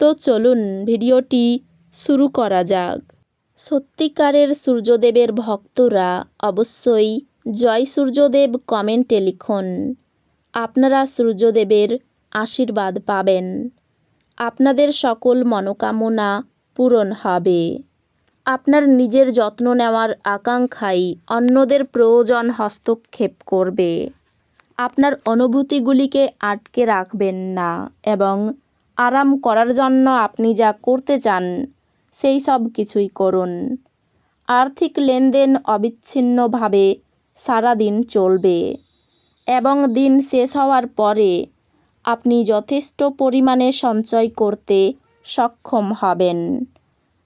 তো চলুন ভিডিওটি শুরু করা যাক। সত্যিকারের সূর্যদেবের ভক্তরা অবশ্যই জয় সূর্যদেব কমেন্টে লিখুন। আপনারা সূর্যদেবের আশীর্বাদ পাবেন। আপনাদের সকল মনোকামনা পূরণ হবে। আপনার নিজের যত্ন নেওয়ার আকাঙ্ক্ষাই অন্যদের প্রয়োজন হস্তক্ষেপ করবে। আপনার অনুভূতিগুলিকে আটকে রাখবেন না এবং আরাম করার জন্য আপনি যা করতে চান, সেই সব কিছুই করুন। আর্থিক লেনদেন অবিচ্ছিন্নভাবে সারা দিন চলবে এবং দিন শেষ হওয়ার পরে আপনি যথেষ্ট পরিমাণে সঞ্চয় করতে সক্ষম হবেন।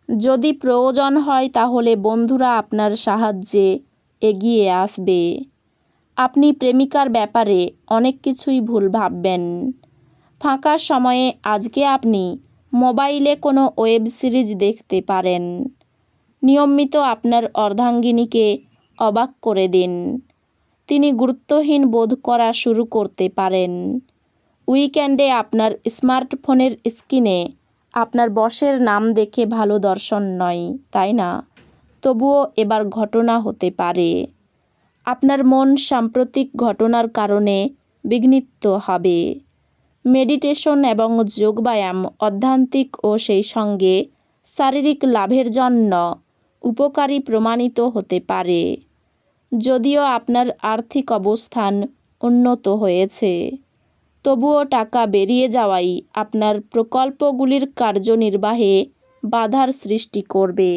যদি প্রয়োজন হয় তাহলে বন্ধুরা আপনার সাহায্যে এগিয়ে আসবে। আপনি প্রেমিকার ব্যাপারে অনেক কিছুই ভুল ভাববেন। ফাঁকা সময়ে আজকে আপনি মোবাইলে কোনো ওয়েব সিরিজ দেখতে পারেন। নিয়মিত আপনার অর্ধাঙ্গিনীকে অবাক করে দিন। তিনি গুরুত্বহীন বোধ করা শুরু করতে পারেন। উইকেন্ডে আপনার স্মার্টফোনের স্ক্রিনে আপনার বসের নাম দেখে ভালো দর্শন নয়, তাই না? তবুও এবার ঘটনা হতে পারে। আপনার মন সাম্প্রতিক ঘটনার কারণে বিঘ্নিত হবে। মেডিটেশন এবং যোগব্যায়াম অধ্যান্তিক ও সেই সঙ্গে শারীরিক লাভের জন্য উপকারী প্রমাণিত হতে পারে। যদিও আপনার আর্থিক অবস্থান উন্নত হয়েছে, তবুও টাকা বেরিয়ে যাওয়াই আপনার প্রকল্পগুলির কার্যনির্বাহে বাধার সৃষ্টি করবে।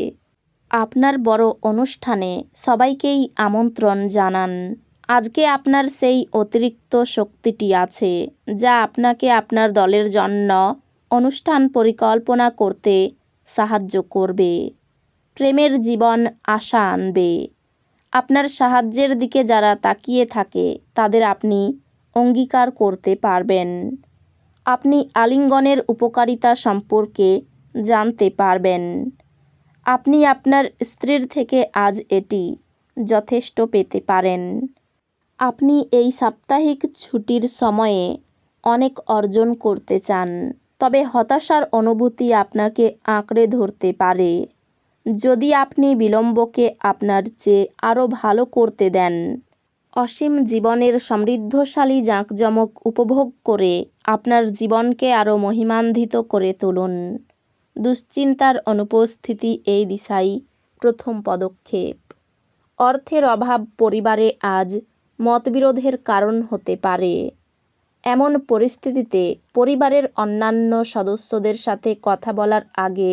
আপনার বড় অনুষ্ঠানে সবাইকেই আমন্ত্রণ জানান। আজকে আপনার সেই অতিরিক্ত শক্তিটি আছে, যা আপনাকে আপনার দলের জন্য অনুষ্ঠান পরিকল্পনা করতে সাহায্য করবে। প্রেমের জীবন আশা আনবে। আপনার সাহায্যের দিকে যারা তাকিয়ে থাকে, তাদের আপনি অঙ্গীকার করতে পারবেন। আপনি আলিঙ্গনের উপকারিতা সম্পর্কে জানতে পারবেন। আপনি আপনার স্ত্রীর থেকে আজ এটি যথেষ্ট পেতে পারেন। আপনি এই সাপ্তাহিক ছুটির সময়ে অনেক অর্জন করতে চান, তবে হতাশার অনুভূতি আপনাকে আঁকড়ে ধরতে পারে। যদি আপনি বিলম্বকে আপনার চেয়ে আরও ভালো করতে দেন, অসীম জীবনের সমৃদ্ধশালী জাঁকজমক উপভোগ করে আপনার জীবনকে আরও মহিমান্বিত করে তুলুন। দুশ্চিন্তার অনুপস্থিতি এই দিশাই প্রথম পদক্ষেপ। অর্থের অভাব পরিবারে আজ মতবিরোধের কারণ হতে পারে। এমন পরিস্থিতিতে পরিবারের অন্যান্য সদস্যদের সাথে কথা বলার আগে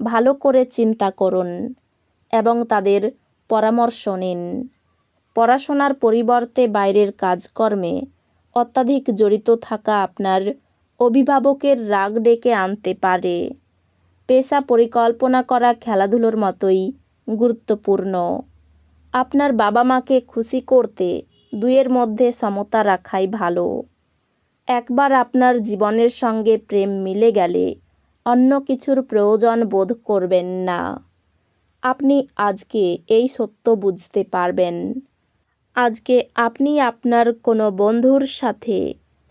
ভালো করে চিন্তা করুন এবং তাদের পরামর্শ নিন। পড়াশোনার পরিবর্তে বাইরের কাজকর্মে অত্যাধিক জড়িত থাকা আপনার অভিভাবকের রাগ ডেকে আনতে পারে। পেশা পরিকল্পনা করা খেলাধুলোর মতোই গুরুত্বপূর্ণ। আপনার বাবা মাকে খুশি করতে দুয়ের মধ্যে সমতা রাখাই ভালো। একবার আপনার জীবনের সঙ্গে প্রেম মিলে গেলে অন্য কিছুর প্রয়োজন বোধ করবেন না। আপনি আজকে এই সত্য বুঝতে পারবেন। আজকে আপনি আপনার কোনো বন্ধুর সাথে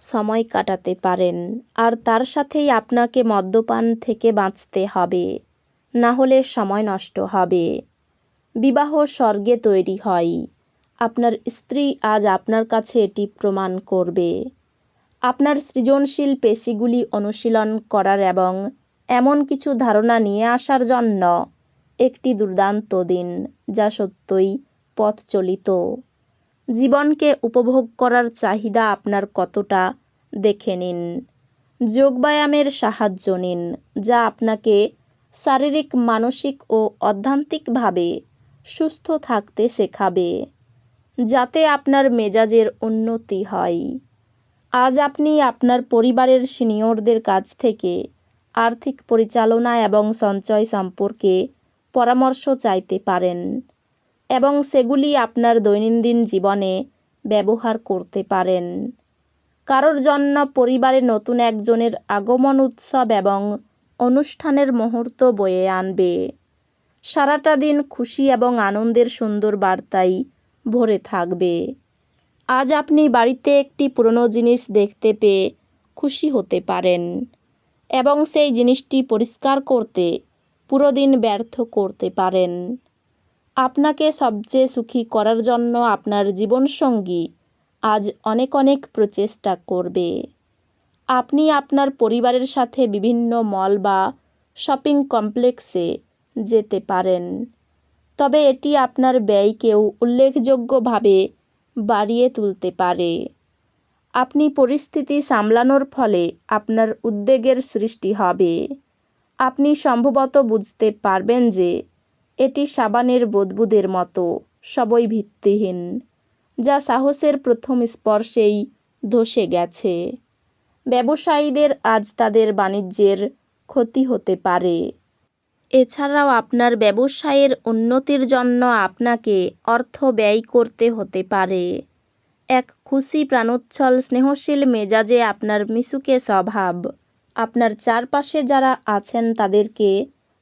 সময় কাটাতে পারেন আর তার সাথেই আপনাকে মদ্যপান থেকে বাঁচতে হবে, না হলে সময় নষ্ট হবে। বিবাহ স্বর্গে তৈরি হয়। আপনার স্ত্রী আজ আপনার কাছে এটি প্রমাণ করবে। আপনার সৃজনশীল পেশিগুলি অনুশীলন করার এবং এমন কিছু ধারণা নিয়ে আসার জন্য একটি দুর্দান্ত দিন, যা সত্যই পথ চলিত জীবনকে উপভোগ করার চাহিদা আপনার কতটা দেখে নিন। যোগব্যায়ামের সাহায্য নিন, যা আপনাকে শারীরিক, মানসিক ও অধ্যান্তিকভাবে সুস্থ থাকতে শেখাবে। যাতে আপনার মেজাজের উন্নতি হয়। আজ আপনি আপনার পরিবারের সিনিয়রদের কাছ থেকে আর্থিক পরিচালনা এবং সঞ্চয় সম্পর্কে পরামর্শ চাইতে পারেন এবং সেগুলি আপনার দৈনন্দিন জীবনে ব্যবহার করতে পারেন। কারোর জন্য পরিবারে নতুন একজনের আগমন উৎসব এবং অনুষ্ঠানের মুহূর্ত বয়ে আনবে। সারাটা দিন খুশি এবং আনন্দের সুন্দর বার্তায় ভরে থাকবে। আজ আপনি বাড়িতে একটি পুরনো জিনিস দেখতে পেয়ে খুশি হতে পারেন এবং সেই জিনিসটি পরিষ্কার করতে, পুরো দিন ব্যর্থ করতে পারেন। আপনাকে সবচেয়ে সুখী করার জন্য আপনার জীবনসঙ্গী আজ অনেক অনেক প্রচেষ্টা করবে। আপনি আপনার পরিবারের সাথে বিভিন্ন মল বা শপিং কমপ্লেক্সে যেতে পারেন। তবে এটি আপনার ব্যয়কেও উল্লেখযোগ্যভাবে বাড়িয়ে তুলতে পারে। আপনি পরিস্থিতি সামলানোর ফলে আপনার উদ্বেগের সৃষ্টি হবে। আপনি সম্ভবত বুঝতে পারবেন যে এটি সাবানের বুদবুদের মতো, সবই ভিত্তিহীন, যা সাহসের প্রথম স্পর্শেই ধসে গেছে। ব্যবসায়ীদের আজ তাদের বাণিজ্যের ক্ষতি হতে পারে। এছাড়াও আপনার ব্যবসায়ের উন্নতির জন্য আপনাকে অর্থ ব্যয় করতে হতে পারে। এক খুশি প্রাণোচ্ছল স্নেহশীল মেজাজে আপনার মিশুকে স্বভাব। আপনার চারপাশে যারা আছেন তাদেরকে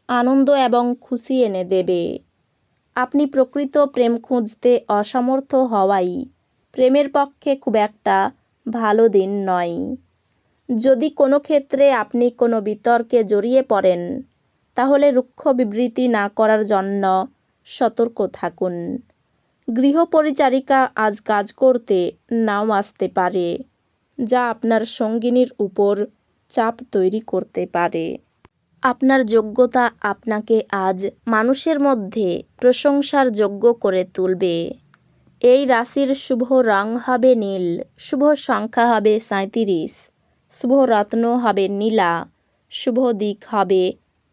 আনন্দ এবং খুশি এনে দেবে। আপনি প্রকৃত প্রেম খুঁজতে অসমর্থ হওয়াই প্রেমের পক্ষে খুব একটা ভালো দিন নয়। যদি কোনো ক্ষেত্রে আপনি কোনো বিতর্কে জড়িয়ে পড়েন তাহলে রুক্ষ বিবৃতি না করার জন্য সতর্ক থাকুন। গৃহপরিচারিকা আজ কাজ করতে নাও আসতে পারে, যা আপনার সঙ্গিনীর উপর চাপ তৈরি করতে পারে। আপনার যোগ্যতা আপনাকে আজ মানুষের মধ্যে প্রশংসার যোগ্য করে তুলবে। এই রাশির শুভ রং হবে নীল, শুভ সংখ্যা হবে সাঁত্রিশ শুভ রত্ন হবে নীলা, শুভ দিক হবে